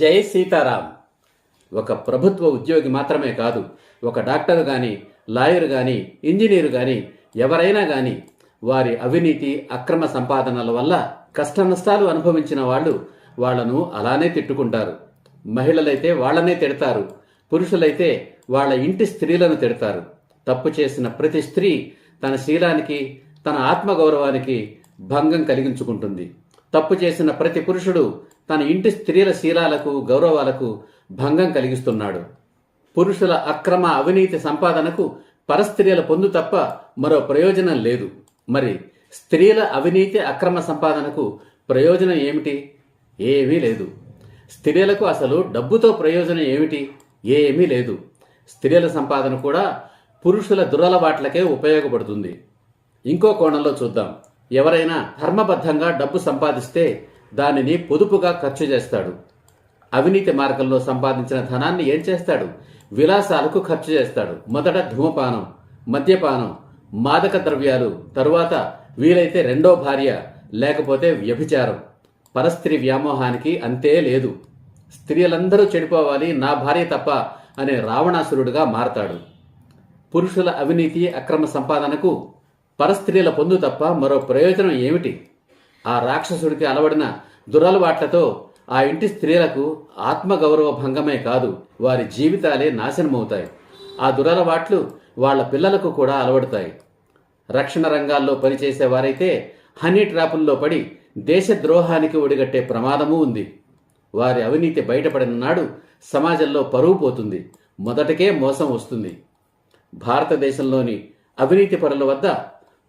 జై సీతారాం. ఒక ప్రభుత్వ ఉద్యోగి మాత్రమే కాదు ఒక డాక్టర్ కానీ లాయర్ కానీ ఇంజనీర్ కానీ ఎవరైనా కానీ వారి అవినీతి అక్రమ సంపాదనల వల్ల కష్ట నష్టాలు అనుభవించిన వాళ్ళు వాళ్ళను అలానే తిట్టుకుంటారు. మహిళలైతే వాళ్ళనే తిడతారు. పురుషులైతే వాళ్ళ ఇంటి స్త్రీలను తిడతారు. తప్పు చేసిన ప్రతి స్త్రీ తన శీలానికి తన ఆత్మగౌరవానికి భంగం కలిగించుకుంటుంది. తప్పు చేసిన ప్రతి పురుషుడు తన ఇంటి స్త్రీల శీలాలకు గౌరవాలకు భంగం కలిగిస్తున్నాడు. పురుషుల అక్రమ అవినీతి సంపాదనకు పరస్త్రీల పొందు తప్ప మరో ప్రయోజనం లేదు. మరి స్త్రీల అవినీతి అక్రమ సంపాదనకు ప్రయోజనం ఏమిటి? ఏమీ లేదు. స్త్రీలకు అసలు డబ్బుతో ప్రయోజనం ఏమిటి? ఏమీ లేదు. స్త్రీల సంపాదన కూడా పురుషుల దురలవాట్లకే ఉపయోగపడుతుంది. ఇంకో కోణంలో చూద్దాం. ఎవరైనా ధర్మబద్ధంగా డబ్బు సంపాదిస్తే దానిని పొదుపుగా ఖర్చు చేస్తాడు. అవినీతి మార్గంలో సంపాదించిన ధనాన్ని ఏం చేస్తాడు? విలాసాలకు ఖర్చు చేస్తాడు. మొదట ధూమపానం మద్యపానం మాదక ద్రవ్యాలు తరువాత వీలైతే రెండో భార్య లేకపోతే వ్యభిచారం. పరస్త్రీ వ్యామోహానికి అంతే లేదు. స్త్రీలందరూ చెడిపోవాలి నా భార్య తప్ప అనే రావణాసురుడుగా మారతాడు. పురుషుల అవినీతి అక్రమ సంపాదనకు పరస్త్రీల పొందు తప్ప మరో ప్రయోజనం ఏమిటి? ఆ రాక్షసుడికి అలవడిన దురలవాట్లతో ఆ ఇంటి స్త్రీలకు ఆత్మగౌరవ భంగమే కాదు వారి జీవితాలే నాశనమవుతాయి. ఆ దురలవాట్లు వాళ్ళ పిల్లలకు కూడా అలవడతాయి. రక్షణ రంగాల్లో పనిచేసే వారైతే హనీ ట్రాపుల్లో పడి దేశ ద్రోహానికి ఒడిగట్టే ప్రమాదమూ ఉంది. వారి అవినీతి బయటపడిన నాడు సమాజంలో పరువు పోతుంది. మొదటకే మోసం వస్తుంది. భారతదేశంలోని అవినీతి పరుల వద్ద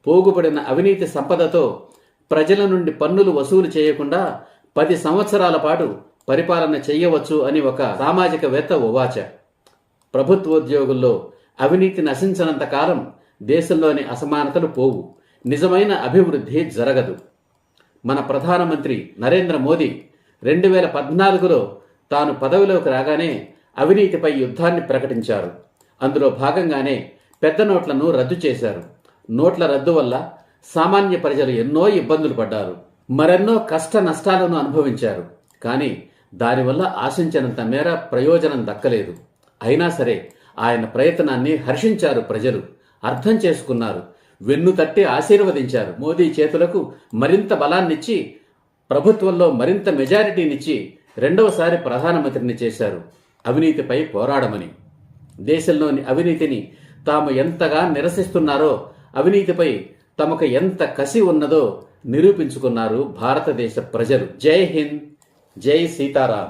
పోగుపడిన అవినీతి సంపదతో ప్రజల నుండి పన్నులు వసూలు చేయకుండా పది సంవత్సరాల పాటు పరిపాలన చేయవచ్చు అని ఒక సామాజికవేత్త ఉవాచ ప్రభుత్వోద్యోగుల్లో అవినీతి నశించనంత కాలం దేశంలోని అసమానతలు పోవు. నిజమైన అభివృద్ధి జరగదు. మన ప్రధానమంత్రి నరేంద్ర మోదీ రెండు వేల పద్నాలుగులో తాను పదవిలోకి రాగానే అవినీతిపై యుద్ధాన్ని ప్రకటించారు. అందులో భాగంగానే పెద్ద నోట్లను రద్దు చేశారు. నోట్ల రద్దు వల్ల సామాన్య ప్రజలు ఎన్నో ఇబ్బందులు పడ్డారు. మరెన్నో కష్ట నష్టాలను అనుభవించారు. కానీ దానివల్ల ఆశించినంత మేర ప్రయోజనం దక్కలేదు. అయినా సరే ఆయన ప్రయత్నాన్ని హర్షించారు ప్రజలు. అర్థం చేసుకున్నారు. వెన్ను తట్టి ఆశీర్వదించారు. మోదీ చేతులకు మరింత బలాన్నిచ్చి ప్రభుత్వంలో మరింత మెజారిటీనిచ్చి రెండవసారి ప్రధానమంత్రిని చేశారు. అవినీతిపై పోరాడమని. దేశంలోని అవినీతిని తాము ఎంతగా నిరసిస్తున్నారో అవినీతిపై తమకు ఎంత కసి ఉన్నదో నిరూపించుకున్నారు భారతదేశ ప్రజలు. జై హింద్ జై సీతారాం.